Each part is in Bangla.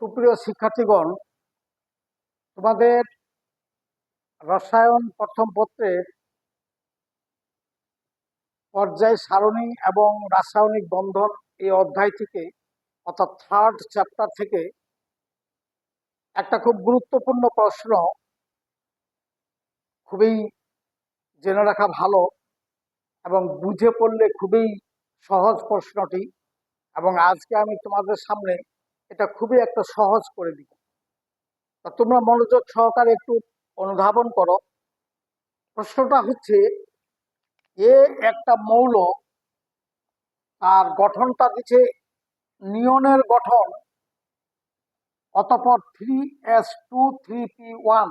সুপ্রিয় শিক্ষার্থীগণ, তোমাদের রসায়ন প্রথম পত্রের পর্যায় সারণী এবং রাসায়নিক বন্ধন এই অধ্যায় থেকে, অর্থাৎ থার্ড চ্যাপ্টার থেকে একটা খুব গুরুত্বপূর্ণ প্রশ্ন খুবই জেনে রাখা ভালো এবং বুঝে পড়লে খুবই সহজ প্রশ্নটি এবং আজকে আমি তোমাদের সামনে এটা খুবই একটা সহজ করে দিব তা তোমরা মনোযোগ সহকারে একটু অনুধাবন করো। প্রশ্নটা হচ্ছে, এ একটা মৌল, তার গঠনটা দিচ্ছে নিয়নের গঠন, অতপর three s two three p one.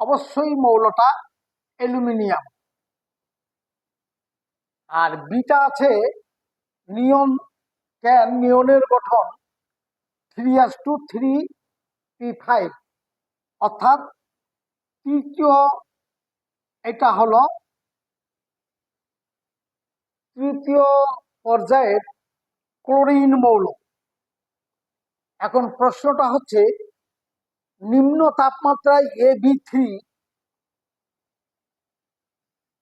অবশ্যই মৌলটা অ্যালুমিনিয়াম। আর বিটা আছে নিয়ন, ক্যান, নিয়নের গঠন। Three s two three p five অর্থাৎ তৃতীয় এটা হলো তৃতীয় পর্যায়ের ক্লোরিন মৌল। এখন প্রশ্নটা হচ্ছে, নিম্ন তাপমাত্রায় এ বি থ্রি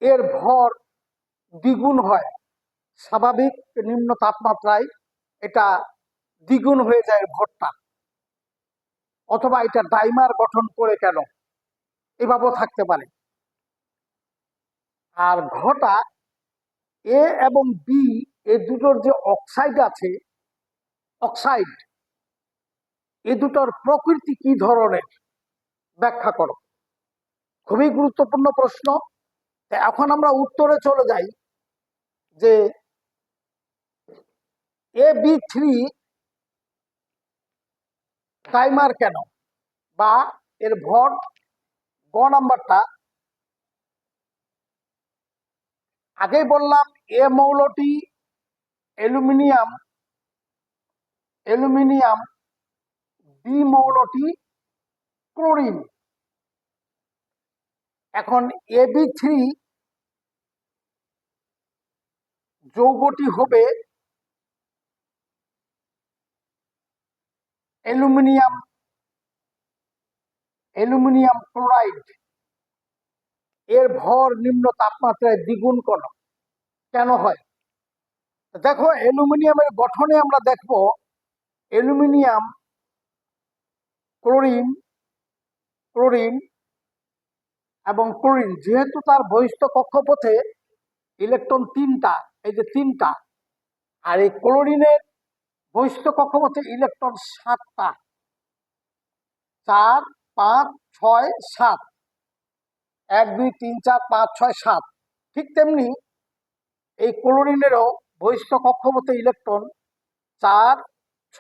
এর ভর দ্বিগুণ হয়। স্বাভাবিক নিম্ন তাপমাত্রায় এটা দ্বিগুণ হয়ে যায় ভোটটা। অথবা এটা ডাইমার গঠন করে কেন? এভাবেও থাকতে পারে। আর ঘটা এ এবং বি এ দুটোর যে অক্সাইড আছে অক্সাইড এ দুটোর প্রকৃতি কি ধরনের? ব্যাখ্যা করো। খুবই গুরুত্বপূর্ণ প্রশ্ন। এখন আমরা উত্তরে চলে যাই যে এ বি থ্রি টাইমার কেন? বা এর ভর গ নাম্বারটা আগে বললাম, এ মৌলটি অ্যালুমিনিয়াম অ্যালুমিনিয়াম বি মৌলটি ক্লোরিন। এখন এ বি থ্রি যৌগটি হবে অ্যালুমিনিয়াম অ্যালুমিনিয়াম ক্লোরাইড এর ভর নিম্ন তাপমাত্রায় দ্বিগুণ কেন কেন হয়? দেখো, অ্যালুমিনিয়ামের গঠনে আমরা দেখব, অ্যালুমিনিয়াম ক্লোরিন ক্লোরিন এবং ক্লোরিন। যেহেতু তার বহিষ্ঠ কক্ষপথে ইলেকট্রন তিনটা, এই যে তিনটা, আর এই ক্লোরিনের বহিষ্ঠ কক্ষপথে ইলেকট্রন সাতটা। চার, পাঁচ, ছয়, সাত। এক, দুই, তিন, চার, পাঁচ, ছয়, সাত। ঠিক তেমনি এই ক্লোরিনেরও বহিষ্ঠ কক্ষপথে ইলেকট্রন চার, ছ,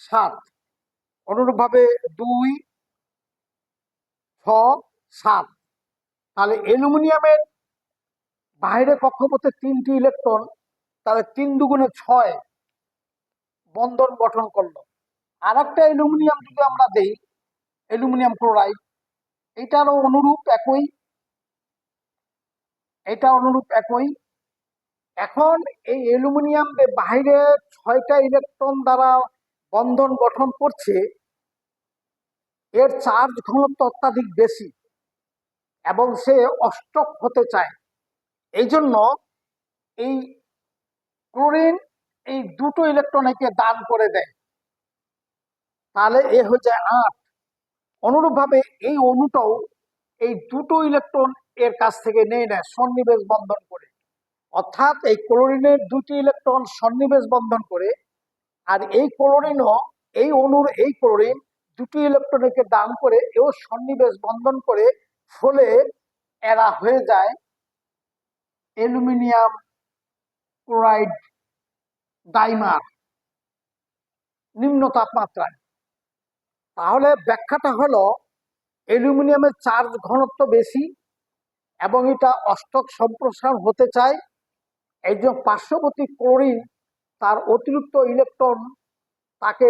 সাত। অনুরূপভাবে দুই, ছ, সাত। তাহলে অ্যালুমিনিয়ামের বাইরে কক্ষপথে তিনটি ইলেকট্রন, তাহলে তিন দুগুণে ছয় বন্ধন গঠন করল। আর একটা অ্যালুমিনিয়াম যদি আমরা দেই, অ্যালুমিনিয়াম ক্লোরাইড, এটারও অনুরূপ একই এটা অনুরূপ একই। এখন এই অ্যালুমিনিয়াম বাইরে ছয়টা ইলেকট্রন দ্বারা বন্ধন গঠন করছে, এর চার্জ ঘনত্ব অত্যাধিক বেশি এবং সে অষ্টক হতে চায়। এই জন্য এই ক্লোরিন এই দুটো ইলেকট্রন একে দান করে দেয়। তাহলে এ হয়ে যায় আট। অনুরূপভাবে এই অণুটাও এই দুটো ইলেকট্রন এর কাছ থেকে নেই নেয়, সন্নিবেশ বন্ধন করে। অর্থাৎ এই ক্লোরিনের দুটি ইলেকট্রন সন্নিবেশ বন্ধন করে, আর এই ক্লোরিনও এই অণুর এই ক্লোরিন দুটি ইলেকট্রনকে দান করে, এও সন্নিবেশ বন্ধন করে, ফলে এরা হয়ে যায় অ্যালুমিনিয়াম ক্লোরাইড ডাইমার নিম্ন তাপমাত্রায়। তাহলে ব্যাখ্যাটা হলো, অ্যালুমিনিয়ামের চার্জ ঘনত্ব বেশি এবং এটা অষ্টক সম্প্রসারণ হতে চায়। এই জন্য পার্শ্ববর্তী ক্লোরিন, তার অতিরিক্ত ইলেকট্রন, তাকে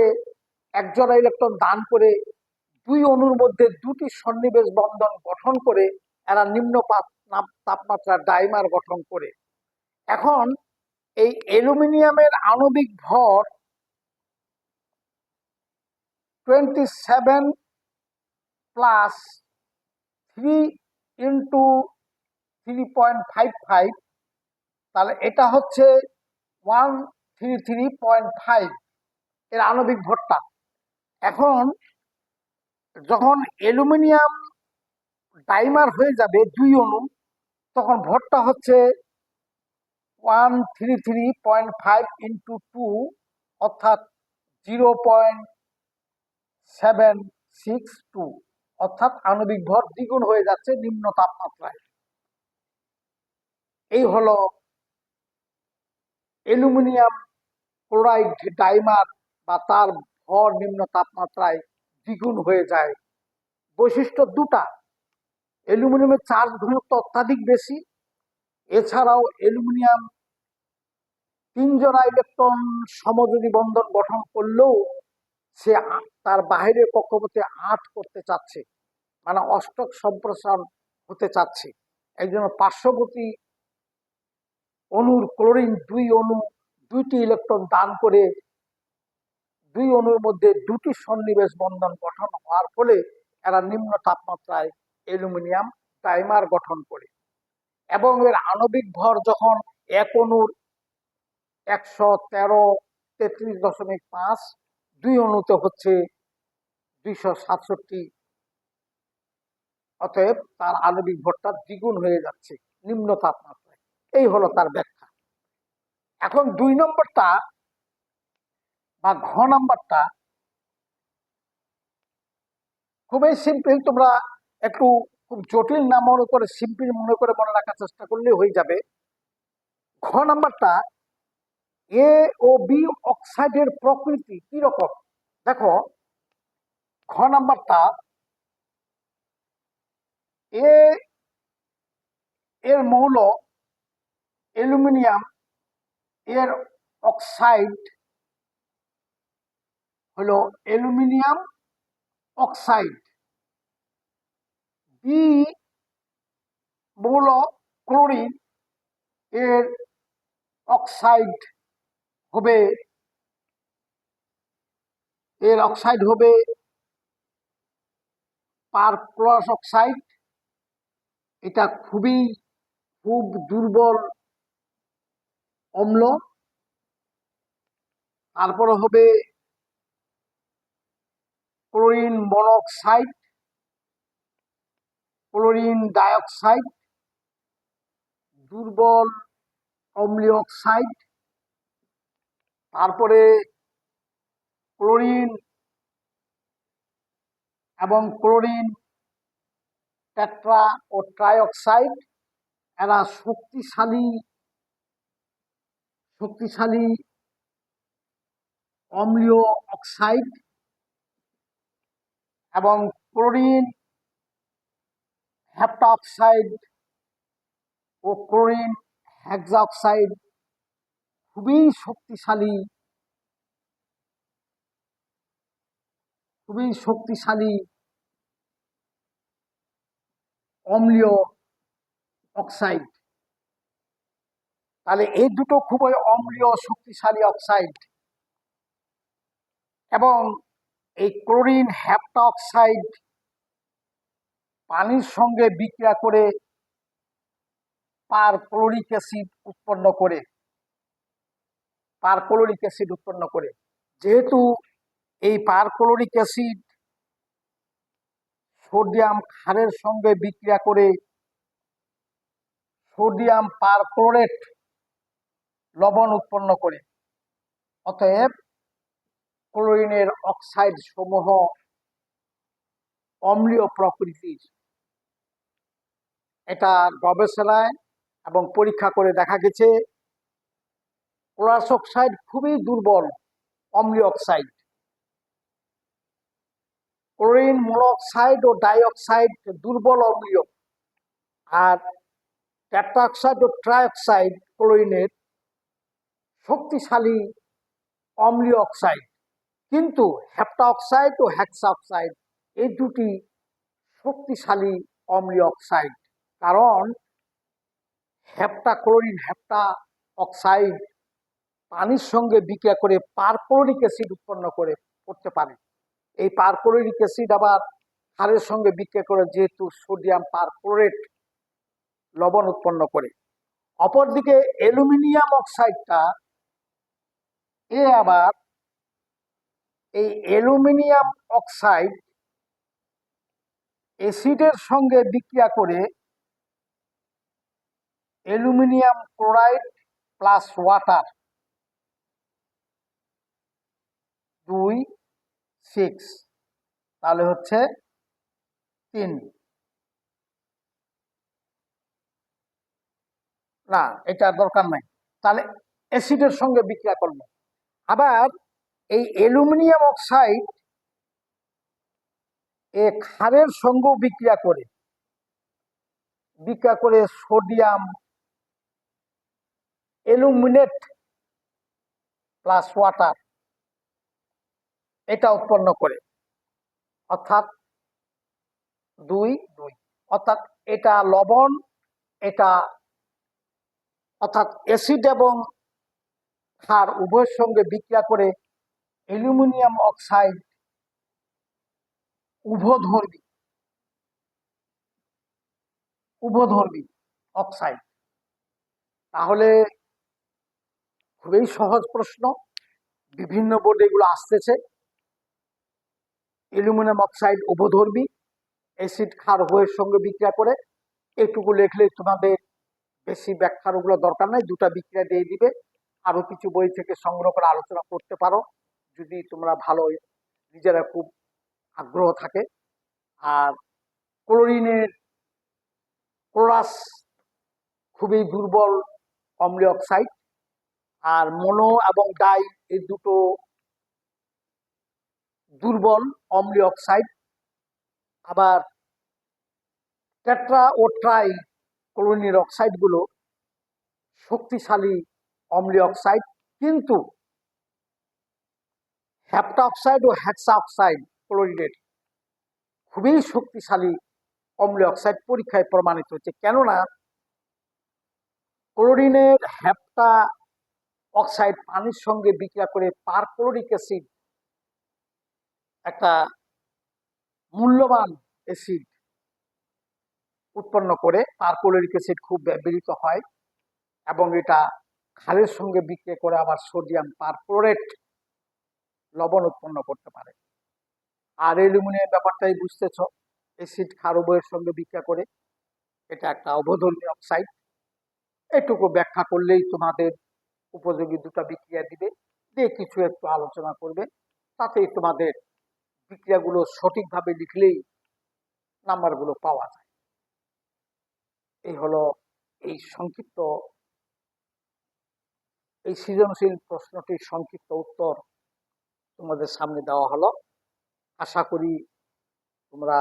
একজোড়া ইলেকট্রন দান করে দুই অণুর মধ্যে দুটি সন্নিবেশ বন্ধন গঠন করে এরা নিম্ন তাপমাত্রা ডাইমার গঠন করে। এখন এই অ্যালুমিনিয়ামের আণবিক ভর twenty seven plus three into three point five five তাহলে এটা হচ্ছে one three three point five এর আণবিক ভরটা। এখন যখন অ্যালুমিনিয়াম ডাইমার হয়ে যাবে দুই অণু, তখন ভরটা হচ্ছে one three three point five into two অর্থাৎ zero point seven six two অর্থাৎ আণবিক ভর দ্বিগুণ হয়ে যাচ্ছে নিম্ন তাপমাত্রায়। এই হলো অ্যালুমিনিয়াম ক্লোরাইড ডাইমার বা তার ভর নিম্ন তাপমাত্রায় দ্বিগুণ হয়ে যায়। বৈশিষ্ট্য দুটা, অ্যালুমিনিয়ামের চার্জ ঘনত্ব অত্যাধিক বেশি এছাড়াও অ্যালুমিনিয়াম তিনজনা ইলেকট্রন সমযোজী বন্ধন গঠন করলেও সে তার বাইরের কক্ষপথে আট করতে চাচ্ছে মানে অষ্টক সম্প্রসারণ হতে চাচ্ছে। এই জন্য পার্শ্ববর্তী অণুর ক্লোরিন দুই অণু, দুইটি ইলেকট্রন দান করে দুই অণুর মধ্যে দুটি সন্নিবেশ বন্ধন গঠন হওয়ার ফলে এরা নিম্ন তাপমাত্রায় অ্যালুমিনিয়াম টাইমার গঠন করে। এবং এর আণবিক ভর যখন এক অনুর একশো তেরো তেত্রিশ দশমিক পাঁচ, দুই অণুতে হচ্ছে দুইশো সাতষট্টি। অতএব তার আণবিক ভরটা দ্বিগুণ হয়ে যাচ্ছে, নিম্ন তাপমাত্রায়। এই হলো তার ব্যাখ্যা। এখন দুই নম্বরটা বা ঘ নাম্বারটা খুবই সিম্পল তোমরা একটু খুব জটিল না মনে করে, সিম্পল মনে করে মনে রাখার চেষ্টা করলে হয়ে যাবে। ঘ নাম্বারটা এ ও বি অক্সাইডের প্রকৃতি কি রকম দেখো, ঘ নাম্বারটা এ এর মৌল অ্যালুমিনিয়াম, এর অক্সাইড হলো অ্যালুমিনিয়াম অক্সাইড বি মৌল ক্লোরিন এর অক্সাইড হবে, এর অক্সাইড হবে পারক্লোরাস অক্সাইড। এটা খুবই, খুব দুর্বল অম্ল। তারপরে হবে ক্লোরিন মনোক্সাইড। ক্লোরিন ডাইঅক্সাইড, দুর্বল অম্লীয় অক্সাইড, তারপরে ক্লোরিন এবং ক্লোরিন টেট্রা ও ট্রাইঅক্সাইড, এরা শক্তিশালী শক্তিশালী অম্লীয় অক্সাইড এবং ক্লোরিন হ্যাপ্টাঅক্সাইড ও ক্লোরিন হ্যাক্সাঅক্সাইড খুবই শক্তিশালী খুবই শক্তিশালী অম্লীয় অক্সাইড তাহলে এই দুটো খুবই অম্লীয় শক্তিশালী অক্সাইড এবং এই ক্লোরিন হ্যাপ্টা অক্সাইড পানির সঙ্গে বিক্রিয়া করে পার ক্লোরিক অ্যাসিড উৎপন্ন করে। পার ক্লোরিক অ্যাসিড উৎপন্ন করে। যেহেতু এই পার ক্লোরিক অ্যাসিড সোডিয়াম ক্ষারের সঙ্গে বিক্রিয়া করে সোডিয়াম পারক্লোরেট লবণ উৎপন্ন করে, অতএব ক্লোরিনের অক্সাইড সমূহ অম্লীয় প্রকৃতির এটা গবেষণায় এবং পরীক্ষা করে দেখা গেছে ক্লোরাস অক্সাইড খুবই দুর্বল, অম্লীয় অক্সাইড। ক্লোরিন, মনোক্সাইড ও ডাইঅক্সাইড দুর্বল, অম্লীয়। আর ট্যাট্রাক্সাইড ও ট্রাইঅক্সাইড ক্লোরিনের শক্তিশালী অম্লীয় অক্সাইড। কিন্তু হ্যাপ্টা অক্সাইড ও হ্যাক্সা অক্সাইড এই দুটি শক্তিশালী অম্লীয় অক্সাইড। কারণ হ্যাপ্টা ক্লোরিন হ্যাপ্টা অক্সাইড পানির সঙ্গে বিক্রিয়া করে পারক্লোরিক অ্যাসিড উৎপন্ন করে, করতে পারে। এই পারক্লোরিক অ্যাসিড আবার ক্ষারের সঙ্গে বিক্রিয়া করে যেহেতু সোডিয়াম পারক্লোরেট লবণ উৎপন্ন করে। অপরদিকে অ্যালুমিনিয়াম অক্সাইডটা, এ আবার এই অ্যালুমিনিয়াম অক্সাইড অ্যাসিডের সঙ্গে বিক্রিয়া করে অ্যালুমিনিয়াম ক্লোরাইড প্লাস ওয়াটার। দুই, সিক্স। তাহলে হচ্ছে তিন। না, এটা দরকার নাই। তাহলে অ্যাসিডের সঙ্গে বিক্রিয়া করব। আবার এই অ্যালুমিনিয়াম অক্সাইড এ ক্ষারের সঙ্গেও বিক্রিয়া করে। বিক্রিয়া করে সোডিয়াম অ্যালুমিনেট প্লাস ওয়াটার এটা উৎপন্ন করে। অর্থাৎ দুই দুই। অর্থাৎ এটা লবণ, এটা অর্থাৎ অ্যাসিড এবং ক্ষার উভয়ের সঙ্গে বিক্রিয়া করে অ্যালুমিনিয়াম অক্সাইড উভধর্মী উভধর্মী অক্সাইড। তাহলে খুবই সহজ প্রশ্ন। বিভিন্ন বোর্ডে এগুলো আসতেছে। অ্যালুমিনিয়াম অক্সাইড উভধর্মী অ্যাসিড ক্ষার উভয়ের সঙ্গে বিক্রিয়া করে। এটুকু লিখলে তোমাদের বেশি ব্যাখ্যার ওগুলো দরকার নাই, দুটা বিক্রিয়া দিয়ে দিবে। আরও কিছু বই থেকে সংগ্রহ করে আলোচনা করতে পারো, যদি তোমরা ভালো নিজেরা খুব আগ্রহ থাকে। আর ক্লোরিনের ক্লোরাস খুবই দুর্বল অম্লীয় অক্সাইড আর মনো এবং ডাই এই দুটো দুর্বল অম্লীয় অক্সাইড, আবার টেট্রা ও ট্রাই ক্লোরিনের অক্সাইডগুলো শক্তিশালী অম্লীয় অক্সাইড, কিন্তু হ্যাপটা অক্সাইড ও হ্যাক্সা অক্সাইড ক্লোরিনের খুবই শক্তিশালী অম্লীয় অক্সাইড পরীক্ষায় প্রমাণিত হচ্ছে। কেননা ক্লোরিনের হ্যাপটা অক্সাইড পানির সঙ্গে বিক্রিয়া করে পারক্লোরিক অ্যাসিড, একটা মূল্যবান অ্যাসিড উৎপন্ন করে পারক্লোরিক অ্যাসিড খুব ব্যবহৃত হয় এবং এটা ক্ষারের সঙ্গে বিক্রিয়া করে আবার সোডিয়াম পারক্লোরেট লবণ উৎপন্ন করতে পারে। আর অ্যালুমিনিয়াম ব্যাপারটাই বুঝতেছ, অ্যাসিড উভয়ের সঙ্গে বিক্রিয়া করে, এটা একটা অবধর্মী অক্সাইড। এটুকু ব্যাখ্যা করলেই তোমাদের উপযোগী দুটা বিক্রিয়া দিবে দিয়ে কিছু একটু আলোচনা করবে, তাতেই তোমাদের বিক্রিয়াগুলো সঠিকভাবে লিখলেই নাম্বারগুলো পাওয়া যায়। এই হলো এই সংক্ষিপ্ত, এই সৃজনশীল প্রশ্নটির সংক্ষিপ্ত উত্তর তোমাদের সামনে দেওয়া হলো। আশা করি তোমরা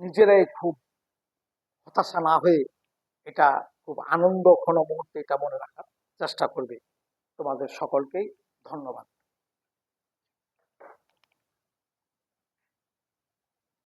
নিজেরাই খুব হতাশা না হয়ে এটা খুব আনন্দ ঘন মুহূর্তে এটা মনে রাখার চেষ্টা করবে। তোমাদের সকলকেই ধন্যবাদ।